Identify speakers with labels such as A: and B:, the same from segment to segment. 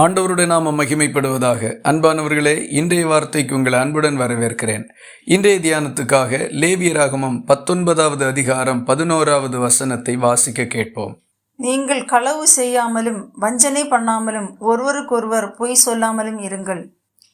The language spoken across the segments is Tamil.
A: ஆண்டவருடைய நாம மகிமைப்படுவதாக. அன்பானவர்களே இன்றைய வார்த்தைக்கு உங்களை அன்புடன் வரவேற்கிறேன். இன்றைய தியானத்துக்காக லேவியராகமம் பத்தொன்பதாவது அதிகாரம் பதினோராவது வசனத்தை வாசிக்க கேட்போம்.
B: நீங்கள் களவு செய்யாமலும் வஞ்சனை பண்ணாமலும் ஒருவருக்கொருவர் பொய் சொல்லாமலும் இருங்கள்.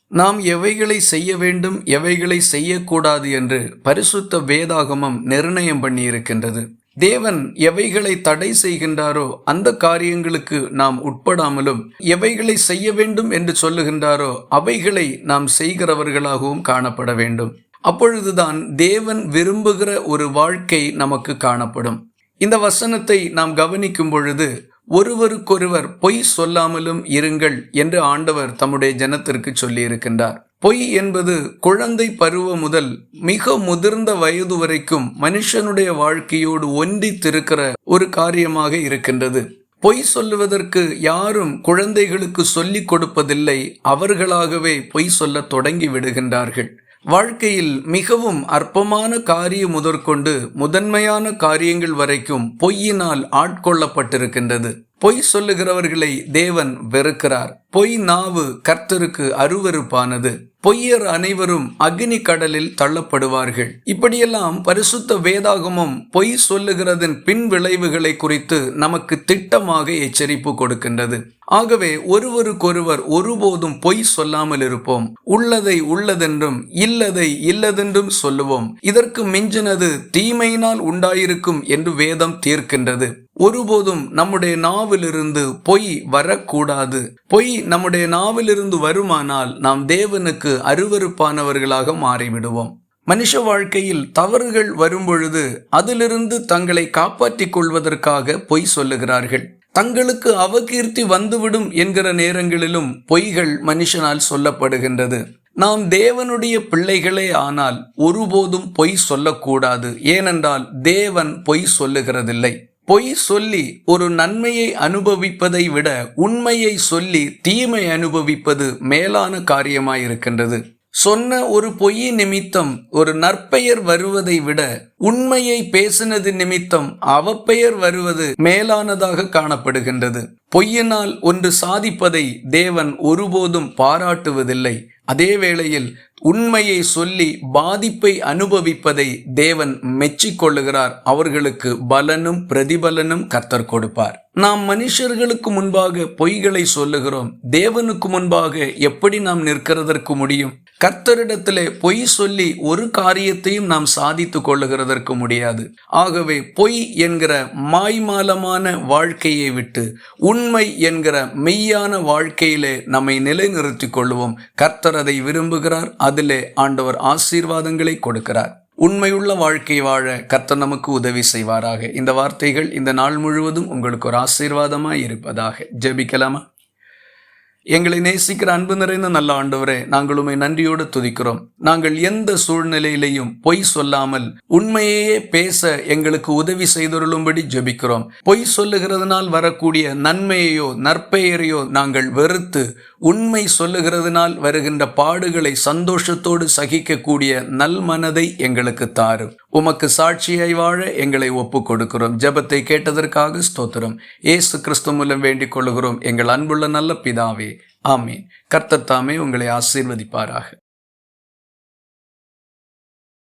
A: நாம் எவைகளை செய்ய வேண்டும் எவைகளை செய்யக்கூடாது என்று பரிசுத்த வேதாகமம் நிர்ணயம் பண்ணியிருக்கின்றது. தேவன் எவைகளை தடை செய்கின்றாரோ அந்த காரியங்களுக்கு நாம் உட்படாமலும் எவைகளை செய்ய வேண்டும் என்று சொல்லுகின்றாரோ அவைகளை நாம் செய்கிறவர்களாகவும் காணப்பட வேண்டும். அப்பொழுதுதான் தேவன் விரும்புகிற ஒரு வாழ்க்கை நமக்கு காணப்படும். இந்த வசனத்தை நாம் கவனிக்கும் பொழுது ஒருவருக்கொருவர் பொய் சொல்லாமலும் இருங்கள் என்று ஆண்டவர் தம்முடைய ஜனத்திற்கு சொல்லியிருக்கின்றார். பொய் என்பது குழந்தை பருவம் முதல் மிக முதிர்ந்த வயது வரைக்கும் மனுஷனுடைய வாழ்க்கையோடு ஒன்றித்திருக்கிற ஒரு காரியமாக இருக்கின்றது. பொய் சொல்லுவதற்கு யாரும் குழந்தைகளுக்கு சொல்லிக் கொடுப்பதில்லை அவர்களாகவே பொய் சொல்ல தொடங்கி விடுகின்றார்கள். வாழ்க்கையில் மிகவும் அற்பமான காரியம் முதற்கொண்டு முதன்மையான காரியங்கள் வரைக்கும் பொய்யினால் ஆட்கொள்ளப்பட்டிருக்கின்றது. பொய் சொல்லுகிறவர்களை தேவன் வெறுக்கிறார். பொய் நாவு கர்த்தருக்கு அருவருப்பானது. பொய்யர் அனைவரும் அக்னி கடலில் தள்ளப்படுவார்கள். இப்படியெல்லாம் பரிசுத்த வேதாகமும் பொய் சொல்லுகிறதன் பின் விளைவுகளை குறித்து நமக்கு திட்டமாக எச்சரிப்பு கொடுக்கின்றது. ஆகவே ஒருவருக்கொருவர் ஒருபோதும் பொய் சொல்லாமல் இருப்போம். உள்ளதை உள்ளதென்றும் இல்லதை இல்லதென்றும் சொல்லுவோம். இதற்கு மிஞ்சினது தீமையினால் உண்டாயிருக்கும் என்று வேதம் தீர்க்கின்றது. ஒருபோதும் நம்முடைய நாவிலிருந்து பொய் வரக்கூடாது. பொய் நம்முடைய நாவிலிருந்து வருமானால் நாம் தேவனுக்கு அருவருப்பானவர்களாக மாறிவிடுவோம். மனுஷ வாழ்க்கையில் தவறுகள் வரும்பொழுது அதிலிருந்து தங்களை காப்பாற்றிக் கொள்வதற்காக பொய் சொல்லுகிறார்கள். தங்களுக்கு அவகீர்த்தி வந்துவிடும் என்கிற நேரங்களிலும் பொய்கள் மனுஷனால் சொல்லப்படுகின்றது. நாம் தேவனுடைய பிள்ளைகளே ஆனால் ஒருபோதும் பொய் சொல்லக்கூடாது. ஏனென்றால் தேவன் பொய் சொல்லுகிறதில்லை. பொய் சொல்லி ஒரு நன்மையை அனுபவிப்பதை விட உண்மையை சொல்லி தீமை அனுபவிப்பது மேலான காரியமாயிருக்கின்றது. சொன்ன ஒரு பொய் நிமித்தம் ஒரு நற்பெயர் வருவதை விட உண்மையை பேசினது நிமித்தம் அவப்பெயர் வருவது மேலானதாக காணப்படுகின்றது. பொய்யினால் ஒன்று சாதிப்பதை தேவன் ஒருபோதும் பாராட்டுவதில்லை. அதே வேளையில் உண்மையை சொல்லி பாதிப்பை அனுபவிப்பதை தேவன் மெச்சிக்கொள்ளுகிறார். அவர்களுக்கு பலனும் பிரதிபலனும் கர்த்தர் கொடுப்பார். நாம் மனுஷர்களுக்கு முன்பாக பொய்களை சொல்லுகிறோம். தேவனுக்கு முன்பாக எப்படி நாம் நிற்கிறதற்கு முடியும்? கர்த்தரிடத்திலே பொய் சொல்லி ஒரு காரியத்தையும் நாம் சாதித்து கொள்ளுகிறதற்கு முடியாது. ஆகவே பொய் என்கிற மாய்மாலமான வாழ்க்கையை விட்டு உண்மை என்கிற மெய்யான வாழ்க்கையிலே நம்மை நிலைநிறுத்திக் கொள்வோம் கர்த்தர் அதை விரும்புகிறார் அதிலே ஆண்டவர் ஆசீர்வாதங்களை கொடுக்கிறார். உண்மையுள்ள வாழ்க்கை வாழ கர்த்தர் நமக்கு உதவி செய்வாராக. இந்த வார்த்தைகள் இந்த நாள் முழுவதும் உங்களுக்கு ஒரு ஆசீர்வாதமாய் இருப்பதாக. ஜெபிக்கலாமா? எங்களை நேசிக்கிற அன்பு நிறைந்த நல்ல ஆண்டவரே நாங்கள் உண்மை நன்றியோடு துதிக்கிறோம். நாங்கள் எந்த சூழ்நிலையிலையும் பொய் சொல்லாமல் உண்மையே பேச எங்களுக்கு உதவி செய்தொருளும்படி ஜெபிக்கிறோம். பொய் சொல்லுகிறதுனால் வரக்கூடிய நன்மையையோ நற்பெயரையோ நாங்கள் வெறுத்து உண்மை சொல்லுகிறதுனால் வருகின்ற பாடுகளை சந்தோஷத்தோடு சகிக்கக்கூடிய நல் மனதை எங்களுக்கு தாரும். உமக்கு சாட்சியை வாழ எங்களை ஒப்பு கொடுக்கிறோம் ஜெபத்தை கேட்டதற்காக ஸ்தோத்திரம். ஏசு கிறிஸ்து மூலம் வேண்டிக் கொள்கிறோம் எங்கள் அன்புள்ள நல்ல பிதாவே ஆமீன். கர்த்தத்தாமே உங்களை ஆசீர்வதிப்பாராக.